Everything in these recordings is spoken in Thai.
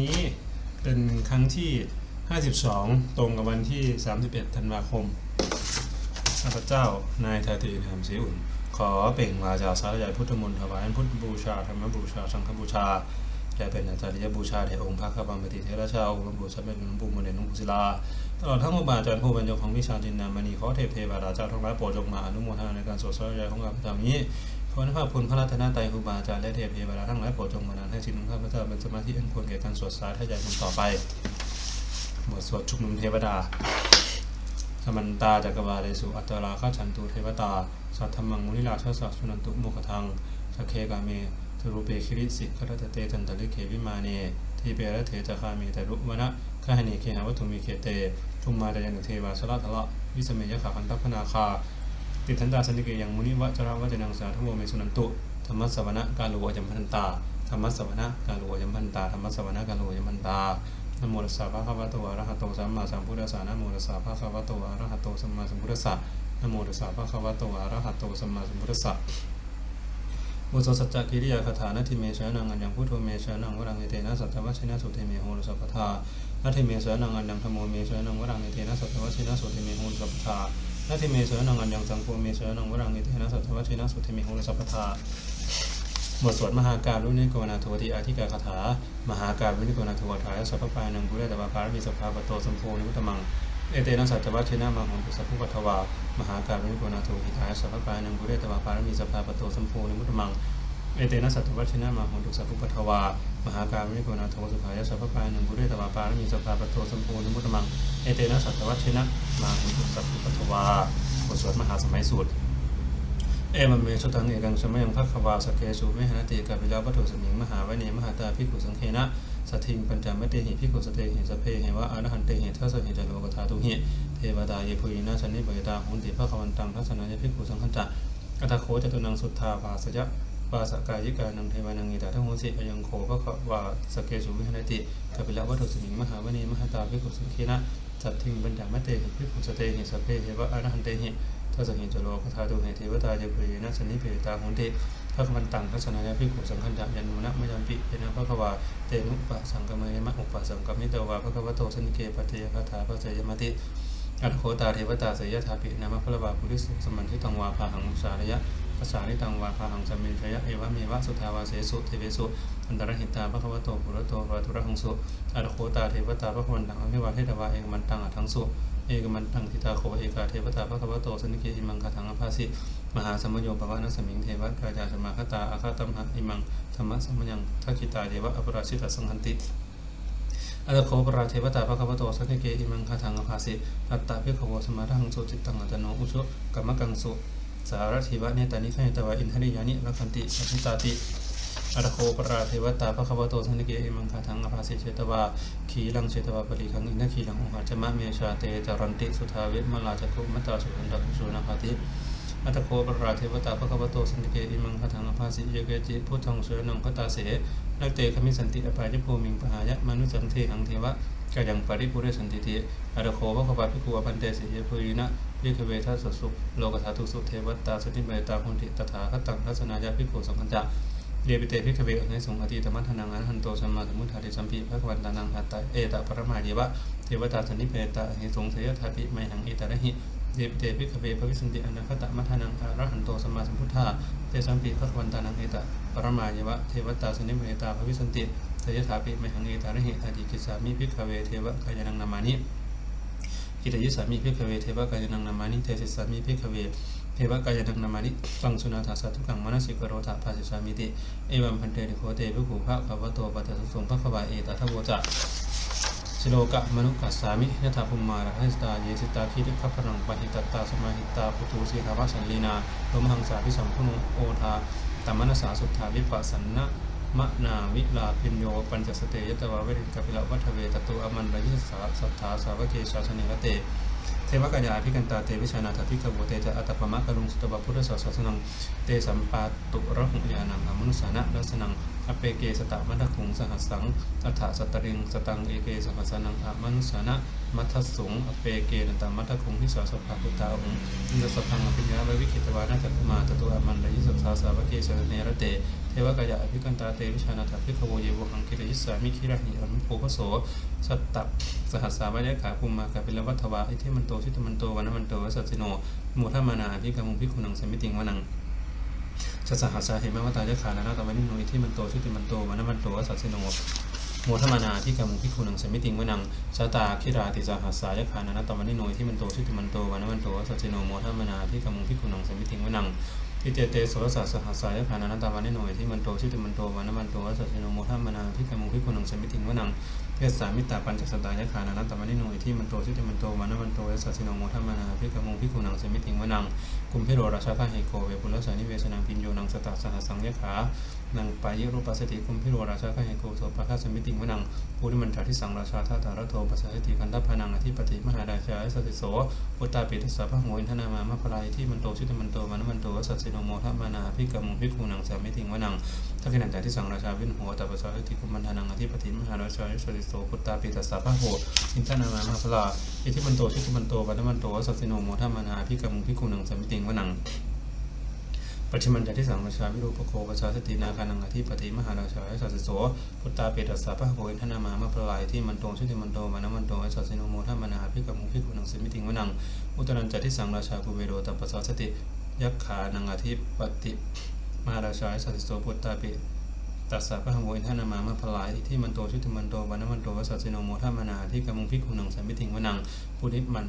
นี้เป็นครั้งที่ 52 ตรงกับวันที่ 31 ธันวาคมข้าพเจ้านายทาตีนามศรีอุ่น ขอเปล่งวาจาสาธยายพุทธมนต์ถวายพุทธบูชาธรรมบูชาสังฆบูชาและเป็นอาจารย์บูชาแด่องค์พระข้าบังปฏิเทระชาองค์หลวงปู่สมเด็จหลวงปู่มเดชหลวงปู่ศิลาตลอดทั้งหมู่บาอาจารย์ผู้บรรยายของวิชาจินนามณีขอเทพเทวดาเจ้าทั้งหลายโปรดจงมาอนุโมทนาในการสวดสาธยายของข้าพเจ้านี้ ขออนุภาพคุณพระรัตนตรัยครูบาอาจารย์และเทพเทวดาทั้งหลายโปรดจงมานาให้สิ่งของข้าพเจ้าเป็นสมาธิอันควรแก่การสวดสาธยายคนต่อไปบทสวดชุมนุมเทวดา สมันตาจักรวาเลสุอัตตราข้าฉันตุเทวตา สัทธมังมุนิราชสัสสุนันตุโมกทังสกเคกาเมทรูเปคิริสิครตเตจันตลิเควิมาเนทีเปรเถจคามีแต่รุวนะข้าหนีเคหาวัตถุมีเคเตทุมมาดายันเทวาสละทละวิสเมยขาพันทัพนาคา ติทันตาสันติเกยังมุนิวะจราวัจนังสาธโมเมสุนันตุธรรมสวนะกาลุวยัมพันตาธรรมสวนะกาลุวยัมพันตาธรรมสวนะกาลุวยัมพันตานโมตัสสะภะคะวะโตอะระหะโตสัมมาสัมพุทธัสสะนะโมตัสสะภะคะวะโตอะระหะโตสัมมาสัมพุทธัสสะนะโมตัสสะภะคะวะโตอะระหะโตสัมมาสัมพุทธัสสะบุโสสัจจกิริยาคาถานาทิเมชานังอัญญังพุทโธเมชานังวรังเอเตนะสัจจวัชนะสุเทเมโหรสัพพทานาทิเมชานังอัญญังธโมเมชานังวรังเอเตนะสัจจวัชนะสุเทเมโหรสัพพทา นาทิเมสรนังอันยังสังโฆเมสรนังวรังนิเทนะสัตวัชินะสุเทมิโหรสัพพทาบทสวดมหาการุณิโกนาโทติอาธิกาคาถา มหาการุณิโกนาโทวทายสัพพปานังบุเรตวาภารมีสภาปโตสัมโพนิมุตมังเอเตนะสัจวัชินะมังหนตุสัพพุปัทวามหาการุณิโกนาโทหิทายสัพพปานังบุเรตวาภารมีสภาปโตสัมโพนิมุตมัง เอเตนะสัตวัชนะมาหนตุสัพพุปัทวามหาการมิโกนาโทสุขายสัพพปานังบุเรตวาปารมีสภาปโตสัมโพนิมุตมังเอเตนะสัตวัชนะมาหนตุสัพพุปัทวาบทสวดมหาสมัยสูตรเอมันเมสุตังเอกังสมัยังพักขวาสเกสุเมหนติกัปิลาวัตถุสมิงมหาวิเนมหาตาภิกขุสังเคนะสัทิงปัญจมติหิภิกขุสเตหิสเพเหวะอรหันเตหิทัสสะหิจโลกธาตุหิเทวดาเยพุยนาชนิบยตาหุนติภะควันตังทัศนายภิกขุสังฆจักอัตโคจตุนังสุทธาภาสยะ วาสกายิกานังเทวานังอิตาทังโหสิอยังโคภะคะวาสกเกสุเมหนติกัปิลาวัตถุสิงมหาวิเนมหาตาภิกขุสังเคนะสัทธิงปัญจมติหิภิกขุสเตหิสพเพเหวะอรหันเตหิทัศหิจโลกธาตุเหเทวตาเยปรีนะสนิเพตาหุนติพระคันตังทัศนายพิขุสังขันจะยันนุนะมยัมปิเยนะพระควาเตนุปะสังกมยมะอุปสังกมิตวาพระควโตสนิเกปเตยคาถาพระเจยมติอัตโคตาเทวตาเสยยะถาปินามะพระบาปุริสุสมันทิตังวาภาหังมุสาระยะ ภาษาลิตังวาภาหังสัมมินทยะเอวะเมวะสุทาวาเสสุเทเวสุอันตรหิตาพระควโตปุระโตวาทุระหังสุอัตโคตาเทวตาพระคันตังอภิวาเทตวาเอกมันตังอัทังสุเอกมันตังทิตาโคเอกาเทวตาพระคัมภโตสนิเกอิมังคาถังอภาสิมหาสมโยปวานัสมิงเทวะกายาสมาคตาอาคาตัมหะอิมังธรรมะสมยังทักขิตาเทวะอปราชิตาสังหันติอัตโคปราเทวตาพระคัมภโตสนิเกอิมังคาถังอภาสิอัตตาภิขโวสมารังสุจิตตังอัตโนอุชุกรรมกังสุ สารทิวะเนตานิขัยตวะอินทริยานิรักขันติสัพพิตาติอัตโคปราเทวตาพระคัมภโตสันิเกอิมังคาถังอภาสิเชตวาขีลังเชตวาปริคังอินทขีลังองค์อาจมะเมชาเตจารันติสุทาเวมลาจักุมัตตาสุขันตสุนาภาติอัตโคปราเทวตาพระคัมภโตสันิเกอิมังคาถังอภาสิเยเกจิพุทธังเสนังคตาเสนักเตคมิสันติอปายภูมิงปหายะมนุสันเทหังเทวะ กายังปริปุเรสันติติอัตโคพระคัมภพิคุวพันเตสิเยปุยนะลิขเวทัสสุโลกธาตุสุเทวตาสติเบตาหุนติตถาคตังทัศนายาภิกขุสังฆัญจาเดียปิเตพิกเวอในสงฆ์อติตมัทนังอันหันโตสัมมาสัมพุทธาติสัมปีพระกวันตานังอัตตาเอตาปรมาเยวะเทวตาสันนิเพตาเหสงเสยทาปิไมหังเอตระหิเดียปิเตพิกเวพระวิสุทธิอนาคตมัทนังอรหันโตสัมมาสัมพุทธาเตสัมปีพระวันตานังเอตาปรมาเยวะเทวตาสันนิเพตาพระวิสุทธิ สยทาปิไมหังเอตาระหิอาจิกิสามิพิกเวเทวะกายนังนามานิอิตยิสามิพิกเวเทวะกายนังนามานิเทศิสามิพิกเวเทวะกายนังนามานิตังสุนาถาสัตุกังมนสิกโรธาภาสิสามิติเอวัมพันเตนิโคเตภิกขุภะคะวะโตปัตตะสุสงภะคะวะเอตทัพโวจะสิโลกะมนุกัสสามิยถาภุมมาราหิตาเยสิตาคิริคัพพนังปะหิตตาสมาหิตาปุตุสีหาวสันลีนาลมหังสาพิสัมพุโนโอทาตัมมนสาสุทธาวิปัสสนะ มะนาวิลาพินโยปัญจสเตยตวาเวริกปิลวัฏเวตตุอมันระยิสาสัทธาสาวเกชาชนิวเตเทวกัญญาภิกันตาเตวิชานาถทิกโวเตจะอัตตปมะกรุงสุตวพุทธศาสนังเตสัมปาตุระหุญานังอมนุสานะลัสนังอเปเกสตะมัทคุงสหัสสังอัฏฐสตริงสตังเอเกสหัสนังอมนุสานะมัทธสุงอเปเกนันตมัทธคุงพิสาสภาพุตตาองค์อินทสพังอภิญญาไววิคิตวานาจักมาตตุอมันดยิสัทธาสาวเกสรเนรเต เทวกายะอภิกันตาเตวิชานาถาภิกขโวเยวหังคิริยิสามิคิระหิอนุโภคโสสัตตะสหัสสาวยะขาภูมิมากาปิลวัฏวาอิเทมันโตชิตมันโตวันมันโตวสัจจิโนโมทามานาอภิกรมุภิกขุนังสมิติงวนังชัสหัสสาเหมวตายะขานานาตวันนิโนอิทิมันโตชุติมันโตวันมันโตวัสสิโนโมทมานาที่กามุพิคุนังสมิติงวนังชาตาคิราติสหัสสายะขานานาตวันนิโนอิทิมันโตชุติมันโตวันมันโตวัสสัสสิโนโมทมานาที่กามุพิคุนังสมิติงวนัง อิเตเตโสรสัสสหัสสายะขานานาตวันนิโนอิทิมันโตชุติมันโตวันมันโตวัสสัสสิโนโมทัมานาที่กมุพิคุนังสมิติงวนังเทสามิตาปัญจสตายะขานานาตวันนิโนอิทิมันโตชุติมันโตวันมันโตวัสสัสสิโนโมทัมานาที่กมุพิคุนังสมิติงวนังกุมพิโรราชาคาเฮโกเวปุลสานิเวสนังพินโยนังสตาสหสังยะขานังปายรูปัสสติกุมพิโรราชาคาเฮโกโสปะคาสมิติงวนังภูริมันตาทิสังราชาทัตตารโทปัสสติคันธพานังอธิปติมหาราชาสติโสปุตตาปิทัสสะพะโหอินทนามามะพลายที่มันโตชิตมันโตมันมันโตวสัสสิโนโมทมานาพิกมุพิคูนังสามิติงวนังทักขินันตาทิสังราชาวินโหตปัสสติกุมันทนังอธิปติมหาราชาสติโสปุตตาปิทัสสะพะโหอินทนามามะพลาอิทิมันโตชิตมันโตมันมันโตสัสสิโนโมทมานาพิกมุพิคูนังสามิติงวนังปัจฉิมันจะที่สังราชาวิรูปโคประชาสตินาคานังอธิปติมหาราชาไอสัสสิโสพุตตาเปตัสสะพะโหอินทนามามาพลายที่มันโตชุติมันโตมานมันโตไอสัสสิโนโมทัมมนาพิกัมุพิกุนังสิมิติงวนังอุตรันจะที่สังราชาภูเวโรตัปปสสติ ยักขานังอธิปติมหาราชาไอสัสสิโสพุตตาเปตัสสะพระหงโหอินทนามามาพลายที่มันโตชุติมันโตมานมันโตไอสัสสิโนโมทัมนาพิกัมุงพิกุนังสิมิติงวนังปุริมัน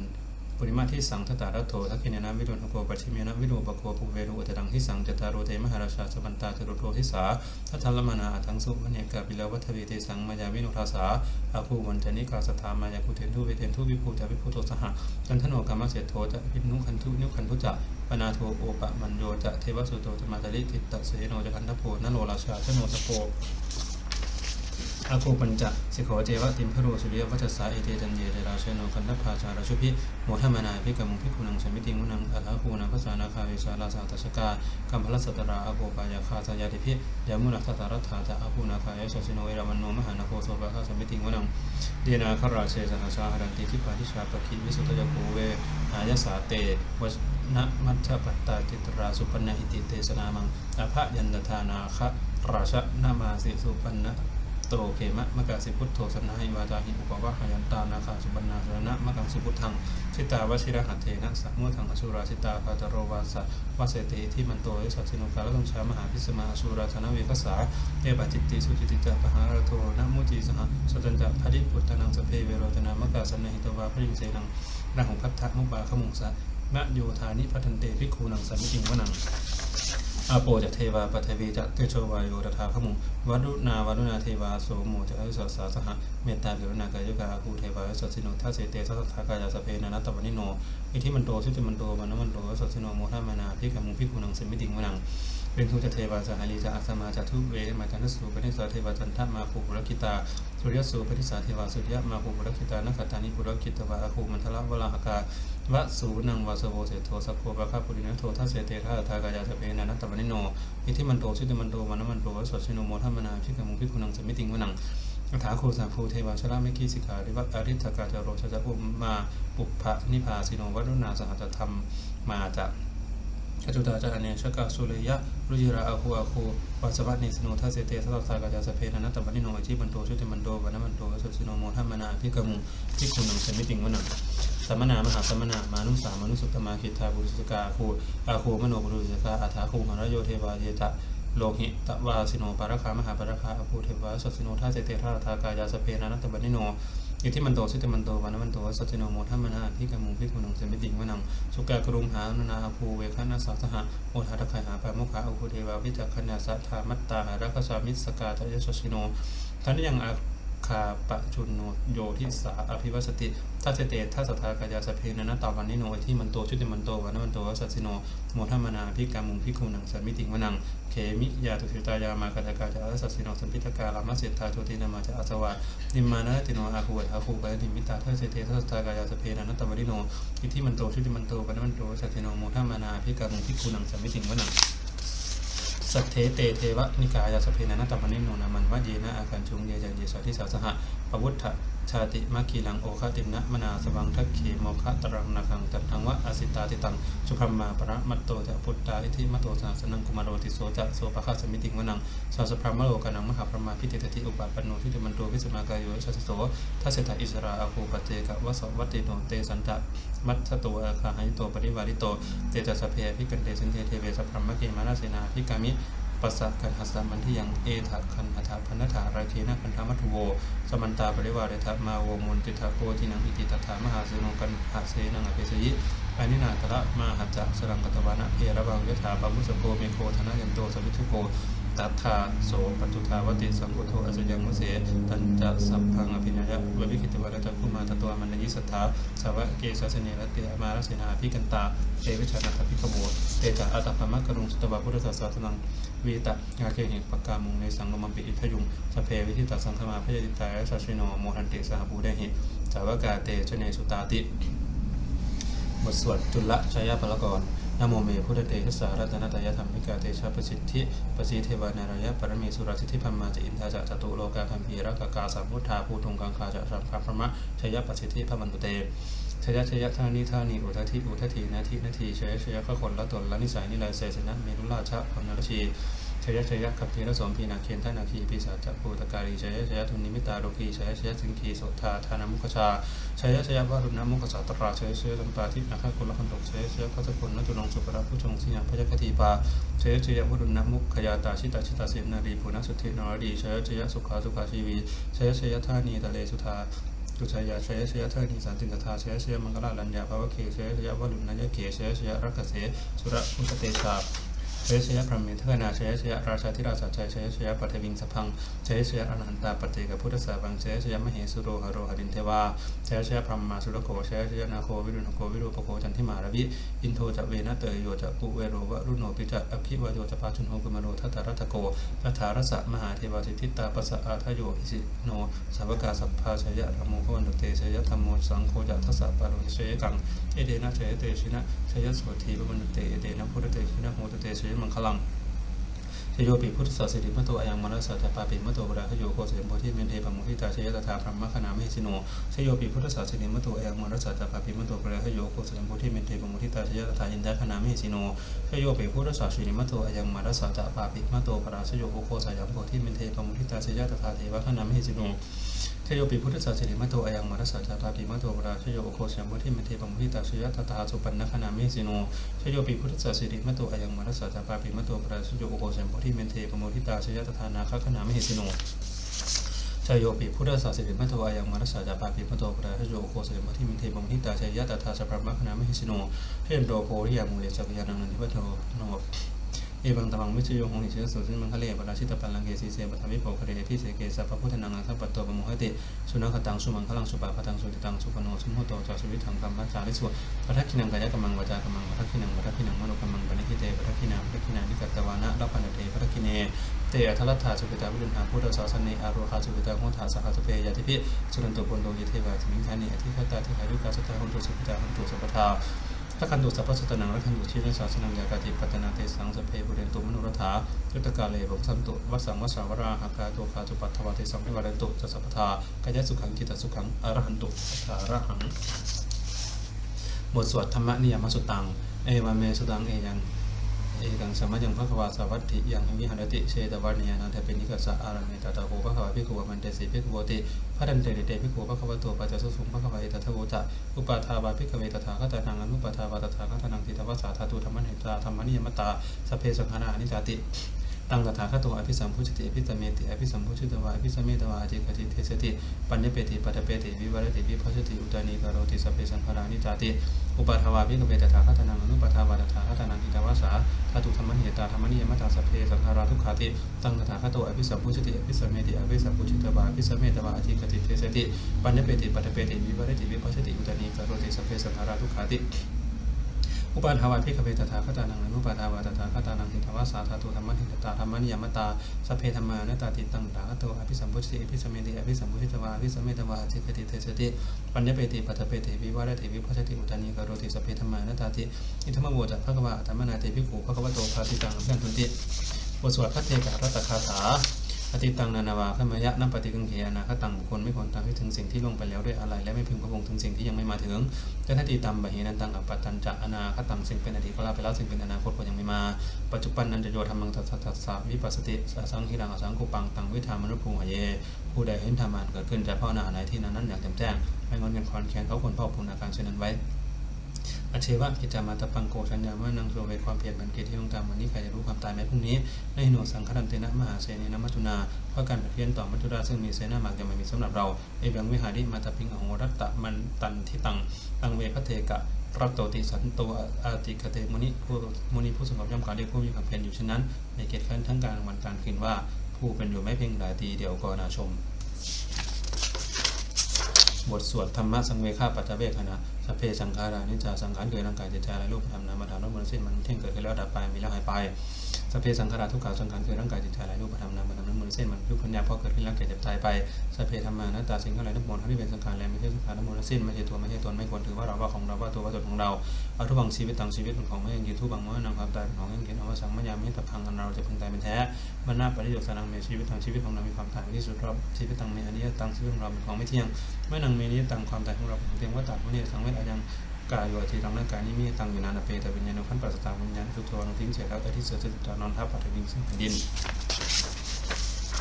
ปุริมาที่สังทตารัตโถทักขิเนนวิรุณโกปัจฉิเมนะวิรูปโคภูเวรุอุตตังที่สังจตารโรเทมหาราชาสปันตาจรุโททิสาทัทธลมานาอัทังสุมเนกาปิลวัฏเวเตสังมายาวินุทาสาอาภูวันจนิกาสถามายาภูเทนทุเวเทนทุวิภูจาวิภูโตสหะกันทโนกรรมเสโทจะพินุคันทุนิคันทุจะ นาโทโอปะมันโยจะเทวสุโตจะมาตลิทิตตเสโนจะคันทโพนโนราชาชโนสโปอาคูปัญจสิโขเจวะติมพโรสุริยวัชสาเอเตจันเยเดราเชโนกันทภาจาราชุพิโมทมานาพิกามุพิคุนังสมิติงุนังอัฏฐคูนังภาษานาคาวิสาลาสาตชกากัมพลสัตราอาโกปายาคาสยาติพิยามุนักตารัตถาจะอาคูนาคายชสิโนเอรามันโนมหานาโคโสภะคาสมิติงุนังเดนาคราเชสหสาหรันติทิปาทิชาปะคิวิสุตยโกเวอายสาเตว นะมัชฌปัตตาจิตราสุปันนอิติเตสนามังอภยันตทานาคะราชนามาสิสุปันนะโตเขมะมะกะสิพุทโธสนาหิวาจาหิอุปวะหายันตานาคาสุบรรณาสรณะมะกังสุพุทธังชิตาวชิระหัตเทนะสัมมุทังอสุราชิตาคาตโรวาสะวาเสติที่มันโตยสัจสินุกาลกังชามหาพิสมาอสุราธนเวคสาเอปจิตติสุจิติจปหารโทนะมุจีสหสตันจะพริปุตตนังสเพเวโรตนามะกาสันนหิตวาพริงเสนังนาหุพัทธมุปาขมุงสะ มะโยธานิพัทันเตภิกขุนังสัมมิติงวนังอาโปจะเทวาปทวีจะเตโชวายโยตถาขมุวัดุนาวัดุนาเทวาโสโมจะอวิสัสสาสหะเมตตาเกรุณากายกาอาคูเทวาสัสิโนทัสเสเตสัสสทากายาสเพนนัตตวนิโนอิทิมันโตสิติมันโตมันมันโตสัสิโนโมทัมานาพิกามุพิกุนังสมิติงวนัง เป็นทุจเทวาสหาลีจะอัสมาจะทุเวมาจันทสุปนิสาเทวาจันทมาภูปุรกิตาสุริยสุปนิสาเทวาสุริยมาภูปุรกิตานักตานิปุรกิตวาอาคูมันทละวลาหกาวะสูนังวาสโวเสโทสัพโพปะคาปุรินโททัสเสเตทาทากายาสเพนานัตตวันิโนอิทิมันโตสุติมันโตมันมันโตวสัสสิโนโมทัมมนาพิกามุพิคุนังสมิติงวนังอัฐาโคสาภูเทวาชรามิกีสิการิวัตอริธกาจโรชจะอุมมาปุพพะนิพาสิโนวัดุนาสหัตธรรมมาจะ จตุตาจารเนชกาสุริยะรุจิราอาคูอาคูวัสวัตนิสโนทัสเสเตสัตตากายาสเพนันตบันิโนอิทิมันโตสุติมันโตวันมันโตสัสสิโนโมทัมมนาพิกมุพิคุนังสมิติงวนังสัมมนามหาสัมมนามานุสามานุสุตมาคิทาบุรุสกาคูอาคูมโนบุรุสกาอัฏฐาคูหรโยเทวาเยตะโลหิตวาสิโนปารคามหาปารคาอภูเทวาสัสสิโนทัสเสเตทาทากายาสเพนานัตตบันิโน อิทิมันโตสิติมันโตวันมันโตสัจจิโนโมทัมมนาพิกามุพิกุนังเสมิติงวนังสุกากรุงหานุนาอภูเวคานาสาสหะโอทาตะไคหาปะมุขาอุคุเทวาวิจักขณาสัทธามัตตาหารักษามิสกาทะยะสัชิโนท่านยังอ คาปะจุนโนโยทิสาอภิวัสติทัสเตทัสสทากายาสเพนันตาวันนิโนที่มันโตชุติมันโตวันมันโตวัสสิโนโมทัมนาพิกามุงพิคุนังสัมมิติงวนังเขมิยาตุสิตายามากาตากาจาสัสสิโนสัมพิตกาลามาเสตาโชตินามาจาอาสวานิมานะติโนอาคูอาคูกายนิมิตาทัสเตทัสสทากายาสเพนันตาวันนิโนที่มันโตชุติมันโตวันมันโตวัสสิโนโมทัมมนาพิกามุงพิคุนังสัมมิติงวนัง สัทเทเตเทวะนิกายาสเพนันตมันนิโนนามันวะเยนะอาการชุงเยจันเยสาทิสาสหะปวุฒะ ชาติมัคคีลังโอคตินะมนาสวังทักขีโมคะตรังนาคังตัทังวะอสิตาติตังสุพรมมาปรมัตโตจะพุทธาอิทิมัตโตสาสนังกุมารโรติโสจะโสปะคะสมิติงวนังสาสพรมโลกานังมหาพรมาพิเตติอุปาปนโนทิเตมันโตวิสมากายโยชัสโสทัสสะอิสราอาภูปเจกะวสวัตติโนเตสันตะมัตสโตอาคาหายโตปริวาริโตเตจะสเพพิกันเตสินเทเทเวสพรหมเกมานาเสนาพิกามิ ปัสสะกัทัสสะมันที่ยังเอถะคันหถาพันธถาราเคนะพันธมัตโว สมันตาปริวาเรทะมาโวมุนติทาโกทินังอิติตถามหาเสนงกันหาเสนังอเปสยิอานินาตระมาหัจจะสรังกตวานะเพระวังยถาปัมุสโกเมโคธนะยันโตสวิทุโก ตัทธาโสปัจุทาวติสังกุโทอสยังมุเสตันจะสัพพังอภิญญาววิคิตวรตะคุมาตตัวมันยิสัทธาสาวะเกสสเนรติอมารเสนาพิกันตาเตวิชานาทพิขโวเตจาอัตตภมะกรุงสุตวะพุทธศาสนังวีตะงาเกหิปกามุงในสังกมปิอิทยุงสเพวิทิตาสังฆมาพยติตายสัชโนโมหันติสหบูเดหิสาวกาเตชเนสุตาติบทสวดจุลชายาพลกร นโมเมพุทธเตชะสารัตนตยธรรมิกาเตชะประสิทธิประสิทธิเทวานารยะปรมีสุรสิทธิพัมมาจะอินทาจะจตุโลกาคัมภีรักกาสัมพุทธาภูทุงกังคาจะสัมภพระมะชยประสิทธิพมันตุเตชยชยท่านิท่านีอุทธิอุทธินาทีนาทีชยชยขคนละตนละนิสัยนิลายเสสนะเมรุราชะพนรชี ชยชยขับพีรสมพีนาเคนท่านาคีปีศาจภูตการีชยชยทุนิมิตาโลกีชยชยสิงคีโสธาธานามุขชาชยชยวารุณมุขสาตราชยชยลัมปาทินาคกุลคันตกชยชยพัสกุลนจุลงสุปราผู้ชงสิยังพยคติปาชยชยวารุณมุขยาตาชิตาชิตาเสนารีภูนสุทธินรดีชยชยสุขาสุขาชีวีชยชยธานีตะเลสุธาจุชยาชยชยเทนิสันติสทาชยชยมังคลาลัญญาภาวเคชยชยวารุณยเกชยชยรักเสสุระมุขเตชา เชยชยพรหมิเทนาเชยชยราชาธิราชาชัยเชยชยปัทวิงสพังเชยชยอรหันตาปฏิกับพุทธสาวังเชยชยมเหสุโรหโรหรินเทวาเชยชยพรหมาสุรโกเชยชยนาโควิรุณโกวิรูปโกจันทิมาระวิอินโทจะเวนะเตยโยจะกุเวโรวะรุโนปิจะอภิวโยจะปาชุนโหกุมโรทัตารัตโกตถารสะมหาเทวาสิทธิตาปัสสะอาทโยอิสิโนสาวกาสัพพาชยธรรมโมพวันตเตชยธรรมโมสังโฆจะทัสสะปารุเชยกังเอเดนะเชยเตชินะชยสวัสดีพระวันตเตเอเดนะพุทธเตชินะโหตเตชยมังคลังชโยปิพุทธศาสนิมโตอายังมรสสัจจปาปิมโตบราคโยโกเสมโพธิเมนเทปมุทิตาชยตถาพรหมคณามหิสิโนชโยปิพุทธศาสนิมโตอายังมรสสัจจปาปิมโตบราคโยโกเสมโพธิเมนเทปมุทิตาชยตถาอินทคณามหิสิโนชโยปิพุทธศาสนิมโตอายังมรสสัจจปาปิมโตบราชโยโกสายัมโพธิเมนเทปมุทิตาชยตถาเทวคณามหิสิโน เทโยปิพุทธศาสนิมโตอยังมรสสัจจปาปิมโตปราชโยโคเสมโพธิเมเทปมุทิตาชยัตถาสุปันนคณามิสิโนชโยปิพุทธศาสนิมโตอยังมรสสัจจปาปิมโตปราชโยโคเสมโพธิเมเทปมุทิตาชยัตถานาคคณามิสิโนชโยปิพุทธศาสนิมโตอายังมรสสจจปาปิมโตปราชโยโคเสมโพธิเมเทปมุทิตาชยตถาสัพพะคณามิสิโนเทนโดโพธิยามุเลสัพยานังนันทิปโตโน เอวังตมังมิจโยหงหิเชสุสิมังคะเลปราชิตปัลลังเกสีเสปทวิโภคะเรพิเศเกสัพพุทธนังอังสัพปตโตปโมหติสุนัขตังสุมังคลังสุปาพตังสุติตังสุปโนสุโมโตจาสุวิถังกัมมัจจาริสุปัทคินังกายกัมมังวาจากัมมังปัทคินังปัทคินังมโนกัมมังปณิหิเตปัทคินาปัทคินานิกัตตวานะรัปันเตปัทคิเนเตอัทลัตถาสุปิตาวิรุณหาพุทธศาสเนอารุหาสุปิตาโหธาสหสเปยาติพิสุนันโตปุนโตยิเทวาสิมิงคานิอธิคตาทิหารุกาสตาหุนตุสุปิตาหุนตุสัพพทา ถ้าคันตุสัพพะสตนังและคันตุชีนศาสนังยากาติปัตนาเตสังสเพบุเรนตุมนุรถายุตกาเลบุสันตุวัสังวัสาวราหากาโตคาจุปัตถวาเตสังวิวารันตุจะสัพพทากายสุขังกิตสุขังอรหันตุอัฏฐารหังบทสวดธรรมนิยมสุตัง เอวาเมสุตังเอยัง เอกังสมัยังพระควาสวัสดิยังวิหารติเชตวันเนียนันเทเป็นนิกัสะอารามเมตตาโภพระควาภิกขุมันเตสีภิกขุโติพระดันเตเตภิกขุพระควาตัวปัจจสุสุพระควาเอตทะโวจะอุปาทาวาภิกขเวตถาคตานังอนุปาทาวาตถาคตานังติตวสสาธาตุธรรมนิตาธรรมนิยมตาสเพสังฆารานิจาติ ตังตถาคตโตอภิสัมพุชติอภิสมเมติอภิสัมพุชิตวาอภิสมเมตวาอจิกติเทสติปัญญเปติปัตเปติวิวรติวิภัชติอุตานีกโรติสัพเพสังขารานิจาติอุปาทาวาภิกเวตถาคตานังอนุปาทาวาตถาคตานังติตวสสาธาตุธรรมนิยตาธรรมนิยมตาสพเพสังขาราทุกขาติตังตถาคตโตอภิสัมพุชติอภิสมเมติอภิสัมพุชิตวาอภิสมเมตวาอจิกติเทสติปัญญเปติปัตเปติวิวรติวิภัชติอุตานีกโรติสพเพสังขาราทุกขาติ อุปาทาวาพิกเวตถาคตานังอนุปาทาวาตถาคตานังหิตวาสาธาตุธรรมนิตตาธรรมะนิยมตาสเพธรรมานัตตาติตังตาคโตอภิสัมพุทธิอภิสัมเมติอภิสัมพุทธิตวาอภิสัมเมตวาจิกติเทสติปัญญเปติปัตเปติวิวารติวิภัชติอุตานีกโรติสเพธรรมานัตตาติอิธรรมโวจัพพะกวาธรรมนาติภิกขุภะควโตภาสิตังเพื่อนทุนติบทสวดพระเทการัตคาถา ติตังนานาวาขมยะนัปฏิกังเขอนาคตังบุคคลไม่ควรตามที่ถึงสิ่งที่ลงไปแล้วด้วยอะไร และไม่พึงพระวงถึงสิ่งที่ยังไม่มาถึงจะทัติตัมบะเหนันตังอัปปัตตัญจะอนาคตังสิ่งเป็นอดีตก็ลาไปแล้วสิ่งเป็นอนาคตก็ยังไม่มา ปัจจุบันนันจะโยธรรมังทัสสะทัสสะวิปัสสติสังหิรังอสังกุปังตังวิธามนุภูหเยผู้ใดเห็นธรรมานเกิดขึ้นจะภาวนาในที่นั้นนั้นอย่างแจ่มแจ้งไม่งอนเงินคอนแค้นเขาควรพ่อพูนอาการเช่นนั้นไว้ อเชวะกิจามาตะปังโกชัญญาว่านังโสเวความเพียรบันเกตที่ต้องตามวันนี้ใครจะรู้ความตายไหมพรุ่งนี้ในหนวสังฆันเตนะมหาเสนีนมัจจุนาเพราะการเพียรต่อมัจจุราซึ่งมีเสนามากยังไม่มีสำหรับเราเอเบงวิหาริมาตะพิงขอโหรัตตะมันตันที่ตังตังเวพระเทกะรัตโตติสันโตอาติกเตมุนิผู้มุนิผู้สงบย่อมการเรียกผู้มีความเพียรอยู่เช่นนั้นในเกตขั้นทั้งกางวันกางคืนว่าผู้เป็นอยู่ไม่เพียงหลายตีเดียวก็นาชม บทสวดธรรมะสังเวชาปัจจเวคณะสเพสังขารานิจจาสังขารเกิดร่างกายเจตใจและรูปธรรมนามธรรมทั้งมวลสิ้นมันเที่ยงเกิดขึ้นแล้วดับไปมีแล้วหายไป สัพเพสังขาราทุกขาสังขารเกิดร่างกายจิตใจและรูปธรรมนามธรรมทั้งมวลสิ้นมันยุบพัญญาพราะเกิดขึ้นแล้วแก่เจ็บตายไปสัพเพธรรมานัตตาสิ่งทั้งหลายทั้งมวลทั้งที่เป็นสังขารและไม่ใช่สังขารทั้งมวลทั้งสิ้นไม่ใช่ตัวไม่ใช่ตนไม่ควรถือว่าเราว่าของเราว่าตัวว่าตนของเราเอาทุกบังชีวิตต่างชีวิตเป็นของไม่ยังยืนทุกบังว่านำความตายเป็นของยังเกินเอาว่าสังมายามิตรพังอันเราจะพึงตายเป็นแท้บรรณาปริโยชน์สนังเมชีวิตทางชีวิตของเรามีความตายที่สุดรอบชีวิตต่างเมอนิยตังชีวิตของเราเป็นของไม่เที่ยงไม่นังเมนี้ตังความตายของเราเป็นเพียงว่าตัดวันนี้สังเวชอายัง กายโยทีรังร่างกายนี้มีตังอยู่นานเปแต่วิญญาณพันปัสตาวิญญาณทุกตัวลงทิ้งเสร็จแล้วแต่ที่เสือจะนอนทับปัตวิงซึ่งแผ่นดิน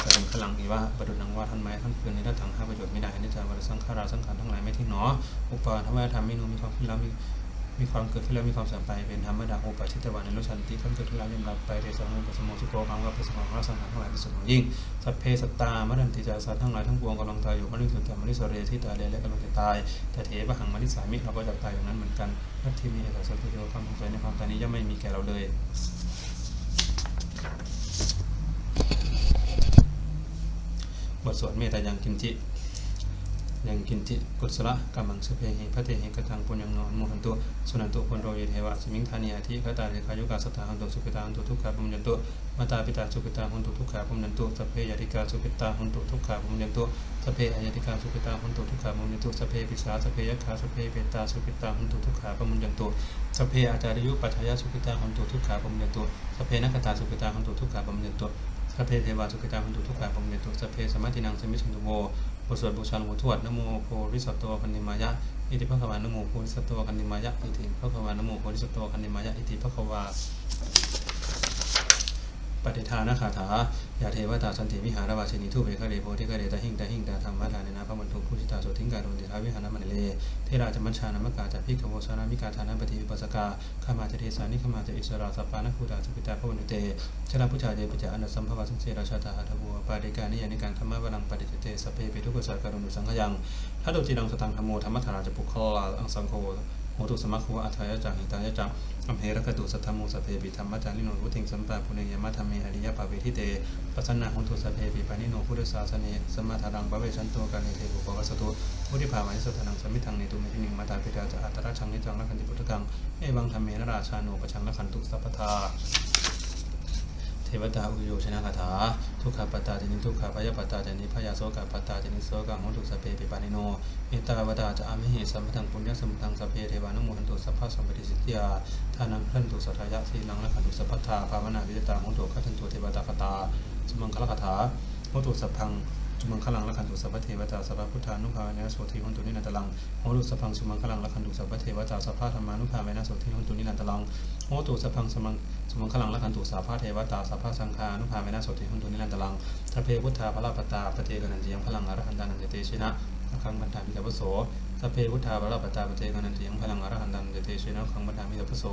แต่เป็นขลังอีว่าประดุจนังว่าท่านไม้ท่านคืนนี้ถ้าถังห้าประโยชน์ไม่ได้นิจจาวัสังขาราสังขารทั้งหลายไม่ทิ้งหนออุปาทวายธรรมมินูมีความขึ้นแล้วมี มีความเกิดขึ้นแล้วมีความเสื่อมไปเป็นธรรมดาโอปัชิตวาในรสชันติท่านเกิดขึ้นแล้วยอมรับไปเทสังมุปสมุสุโกคังว่าเป็นสมองรักสังขารทั้งหลายเป็นสุดของยิ่งสัพเพสัตตามรันติจาสัตทั้งหลายทั้งปวงกำลังตายอยู่มนุษย์สุต่มนุษย์สเรที่ตายแล้วและกำลังจะตายแต่เทวหังมนุษย์สามิเราก็จะตายอย่างนั้นเหมือนกันนักที่มีเอกสัตว์เดียความสงสัยในความตายนี้ย่อมไม่มีแก่เราเลยบทสวดเมตตายังกินจิ ยังกินจิกุศลกรรมังสุเพหิพระเตหิกตังปุญญังนอนโมหันตุสุนันตุปุญโรยเทวะสมิงธานิยาทิขตาเรขายุกาสตาหันตุสุขิตาหันตุทุกขาปุญญันตุมาตาปิตาสุขิตาหันตุทุกขาปุญญตุสัพเพยติกาสุขิตาหันตุทุกขาปุญญตุสัพเพอายติกาสุขิตาหันตุทุกขาปุญญตุสัพเพปิสาสัพเพยคขาสัพเพเปตาสุขิตาหันตุทุกขาปุญญตุสัพเพอาจารยุปัฏฐายสุขิตาหันตุทุกขาปุญญตุสัพเพนักตาสุขิตาหันตุทุกขาปุญญตุสัพเพเทวาสุขิตาหันตุทุกขาปุญญตุสัพเพสมมาตินังสมิชนตุโว บทสวดบูชาหลวงปู่ทวดนโมโพธิสัตว์ตัวคันนิมายะอิติภควานโมโพธิสัตว์ตัวคันนิมายะอิติภควานโมโพธิสัตว์ตัวคันนิมายะอิติภควาปฏิทานะคาถา ยาเทวตาสันติวิหารวาชินีทุเบคะเรโพธิคะเรตหิงตะหิงตาธรรมะทานนะพระมันทุผู้ชิตาโสทิงกาโดนติทาวิหารมันเลเทราจมัญชานามกาจพิกโวสานามิกาทานัปฏิวิปัสสกาขามาจเทสานิขามาจอิสราสัพพานะคูตาสุปิตาพระวันุเตชลาพุชาเดปิจาอนัสสัมภวสังเสราชาตาหาทบัวปาเดกานิยานิการธรรมะวรังปฏิเตสพเพปิทุกขสัจการุณสังขยังถ้าโดจิรังสตังธรรมโมธรรมธาราจะปุคลาอังสังโฆ โหตุสมัคโคอัฏฐายจักหิตายจักอัมเหรกตุสัทธโมสเพปิธรรมจาริโนรุติงสัมปะปุเนยมะธรรมเมอริยปาเวทิเตปัสสนาโหตุสพเพปิปานิโนพุทธศาสเนสมาทารังบะเวชันโตกาเนเทบุปวัสตุพุทธิภาวานิสทานังสมิทังเนตุเมทินิงมาตาปิตาจะอัตตระชังนิจังละคันติพุทธกังเอวังธรรมเมนราชาโนปชังละคันตุสัพพทา ทวตาอุโยชนะคาถา ทุกขปตาจนิทุกขพยปตาจนิพยาโสกปตาจนิโสกังหนตุสเปปิปานิโนเอตาวตาจะอามิเหสัมปทังปุญญสมทังสเพเทวานุโมหันตุสัพพะสัมปติสิทธิยาทานังเคลื่อนตุสัทายะสีลังละขันตุสัพพทาภาวนาวิจตาหงตุขันตุเทวตาคาตาสมังคลคาถาหนตุสัพพัง มังคลังละขันตุสัพพเทวตาสัพพพุทธานุภาเวนะโสติหนตุนินันตลังโหตุสัพพังสุมังคลังละขันตุสัพพเทวตาสัพพธรรมานุภาเวนะโสติหนตุนินันตลังโหตุสัพพังสมังสมังคลังละคันตุสาพาเทวตาสาพาสังฆานุภาเวนะโสติหุนตุนิรันตลังทเพพุทธาพระลาปตาปเทกนันติยังพลังอรหันตานันจเตชินะอคังบันทามิตาปโสสพเพพุทธาพระลปตาปเทกนันติยังพลังอรหันตานันจเตชินะอคังบันทามิตาปโส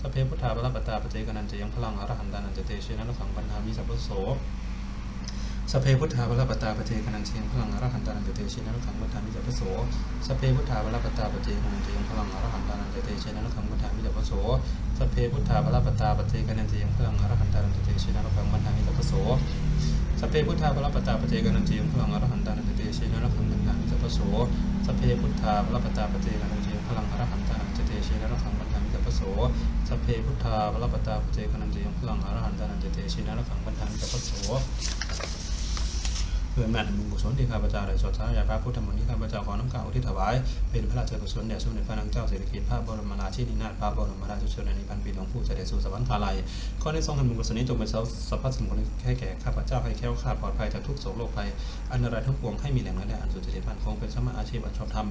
สพเพพุทธาพระลปตาปเทกนันติยังพลังอรหันตานันเตชินะคังบันทามิตาปโส สเพพุทธาพระลาปตาปเทกนันติยังพลังอรหันตานันจเตชินะอคังบันทามิตาปโสสเพพุทธาพระลาปตาปเทกนันติยังพลังอรหันตานันจเตชินะอคังบันทามิตาปโสสเพพุทธาพระปตาปเจกนันติยังพลังอรหันตานันติเตชินะระคังมันหามิตาปโสสเพพุทธาพระปตาปเจกันันติยังพลังอรหันตานันเติเชินะระคังมันหามิตาปโสสเพพุทธาพระปตาปเจกันันติยังพลังอรหันตานันเติเชินะระคังมันหามิตาปโสสเพพุทธาพระปตาปเจกันันติยังพลังอรหันตานันเติเชินะระคังมันหามิตาปโส พื่อแม่นบุญกุศลที่ข้าพเจ้าได้สวดสาธยาพระพุทธมนต์ที่ข้าพเจ้าขอน้ำกล่าวที่ถวาย เป็นพระราชกุศลแด่สมเด็จพระนางเจ้าสิริกิติ์พระบรมราชินีนาถพระบรมราชชนนีพันปีหลวงผู้เสด็จสู่สวรรคาลัยข้อได้ทรงให้บุญกุศลนี้จงเป็นสัพพะสมผลให้แก่ข้าพเจ้าให้แค้วคลาดปลอดภัยจากทุกโศกโรคภัยอันตรายทั้งปวงให้มีแหล่งน้อยและอันสุจริตมั่นคงเป็นสมมาอาชีพอันชอบธรรม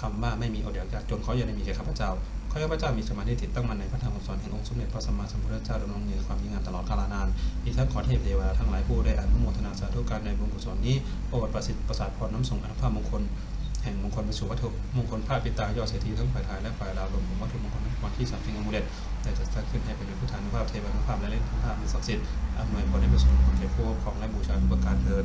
คำว่าไม่มีอดอยากยากจนขออย่าได้มีแก่ข้าพเจ้า ข้าพเจ้ามีสมาธิติดตั้งมันในพระธรรมคำสอนแห่งองค์สมเด็จพระสัมมาสัมพุทธเจ้าดำรงอยู่ในความยิ่งงามตลอดกาลนานอีกทั้งขอเทพเทวดาทั้งหลายผู้ได้อนุโมทนาสาธุการในบุญกุศลนี้โปรดประสิทธิ์ประสาทพรน้ำส่งอนุภาพมงคลแห่งมงคลไปสู่วัตถุมงคลพระปิตายอดเศรษฐีทั้งฝ่ายไทยและฝ่ายลาวรวมถึงวัตถุมงคลทั้งปวงที่สัมพิงอมุเลตได้จัดสร้างขึ้นให้เป็นพุทธานุภาพเทวานุภาพและเล่นพุทธานุศักดิ์สิทธิ์อำนวยผลให้ประสบผลแก่ผู้ครองและบูชาทุประการเทิน